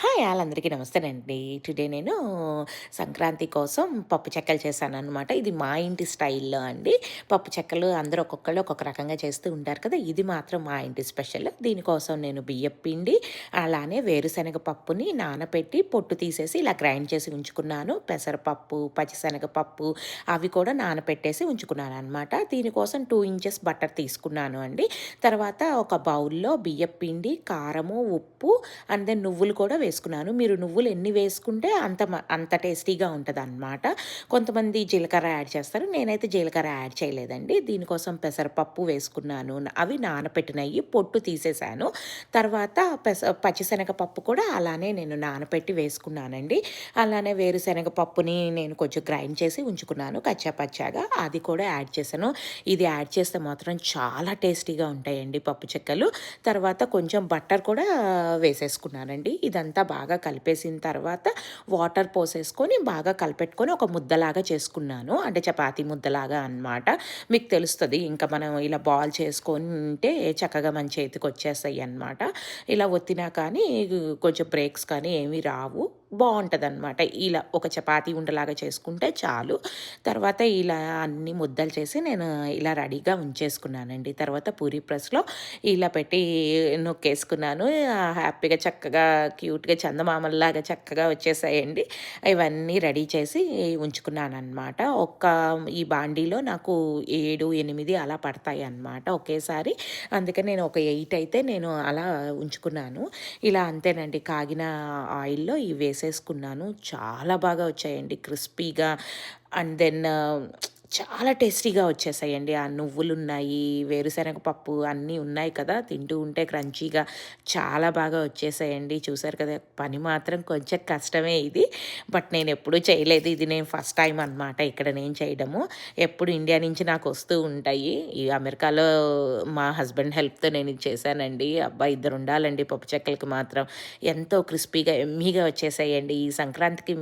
Hi వాళ్ళందరికీ నమస్తేనండి. Today నేను సంక్రాంతి కోసం పప్పు చెక్కలు చేశాను అనమాట ఇది మా ఇంటి స్టైల్లో అండి. పప్పు చెక్కలు అందరూ ఒక్కొక్కళ్ళు ఒక్కొక్క రకంగా చేస్తూ ఉంటారు కదా ఇది మాత్రం మా ఇంటి స్పెషల్. దీనికోసం నేను బియ్యం పిండి అలానే వేరుశనగ పప్పుని నానబెట్టి పొట్టు తీసేసి ఇలా గ్రైండ్ చేసి ఉంచుకున్నాను. పెసరపప్పు పచ్చిశనగపప్పు అవి కూడా నానబెట్టేసి ఉంచుకున్నాను అనమాట దీనికోసం టూ ఇంచెస్ బటర్ తీసుకున్నాను అండి. తర్వాత ఒక బౌల్లో బియ్యం పిండి కారము ఉప్పు అండ్ దెన్ నువ్వులు కూడా వేసుకున్నాను. మీరు నువ్వులు ఎన్ని వేసుకుంటే అంత అంత టేస్టీగా ఉంటుంది అనమాట కొంతమంది జీలకర్ర యాడ్ చేస్తారు. నేనైతే జీలకర్ర యాడ్ చేయలేదండి. దీనికోసం పెసరపప్పు వేసుకున్నాను. అవి నానపెట్టినవి పొట్టు తీసేసాను తర్వాత పెస పచ్చిశనగ పప్పు కూడా అలానే నేను నానపెట్టి వేసుకున్నానండి. అలానే వేరుశనగ పప్పుని నేను కొంచెం గ్రైండ్ చేసి ఉంచుకున్నాను కచ్చాపచ్చాగా. అది కూడా యాడ్ చేశాను. ఇది యాడ్ చేస్తే మాత్రం చాలా టేస్టీగా ఉంటాయండి పప్పు చెక్కలు. తర్వాత కొంచెం బట్టర్ కూడా వేసేసుకున్నానండి. ఇదంతా అంతా బాగా కలిపేసిన తర్వాత వాటర్ పోసేసుకొని బాగా కలిపెట్టుకొని ఒక ముద్దలాగా చేసుకున్నాను. అంటే చపాతి ముద్దలాగా అనమాట మీకు తెలుస్తుంది. ఇంకా మనం ఇలా బాల్ చేసుకుంటే చక్కగా మన చేతికి వచ్చేస్తాయి అనమాట ఇలా ఒత్తినా కానీ కొంచెం బ్రేక్స్ కానీ ఏమీ రావు. బాగుంటుంది అనమాట ఇలా ఒక చపాతీ ఉండలాగా చేసుకుంటే చాలు. తర్వాత ఇలా అన్ని ముద్దలు చేసి నేను ఇలా రెడీగా ఉంచేసుకున్నానండి. తర్వాత పూరి ప్రెస్లో ఇలా పెట్టి నొక్కేసుకున్నాను. హ్యాపీగా చక్కగా క్యూట్గా చందమామల్లాగా చక్కగా వచ్చేసాయండి. ఇవన్నీ రెడీ చేసి ఉంచుకున్నాను అనమాట ఒక్క ఈ బాండీలో నాకు ఏడు ఎనిమిది అలా పడతాయి అన్నమాట ఒకేసారి. అందుకని నేను ఒక ఎయిట్ అయితే నేను అలా ఉంచుకున్నాను. ఇలా అంతేనండి. కాగిన ఆయిల్లో ఇవి వేసే వేసేసుకున్నాను చాలా బాగా వచ్చాయండి. క్రిస్పీగా అండ్ దెన్ చాలా టేస్టీగా వచ్చేసాయండి. ఆ నువ్వులు ఉన్నాయి వేరుశనగ పప్పు అన్నీ ఉన్నాయి కదా తింటూ ఉంటే క్రంచీగా చాలా బాగా వచ్చేసాయండి. చూసారు కదా పని మాత్రం కొంచెం కష్టమే ఇది. బట్ నేను ఎప్పుడూ చేయలేదు. ఇది నేను ఫస్ట్ టైం అనమాట ఇక్కడ నేను చేయడము. ఎప్పుడు ఇండియా నుంచి నాకు వస్తూ ఉంటాయి. ఈ అమెరికాలో మా హస్బెండ్ హెల్ప్తో నేను ఇది చేశానండి. అబ్బాయి ఇద్దరు ఉండాలండి పప్పు చెక్కలకి మాత్రం. ఎంతో క్రిస్పీగా ఎమ్మీగా వచ్చేసాయండి. ఈ సంక్రాంతికి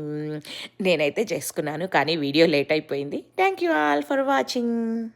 నేనైతే చేసుకున్నాను. కానీ వీడియో లేట్ అయిపోయింది. Thank you all for watching.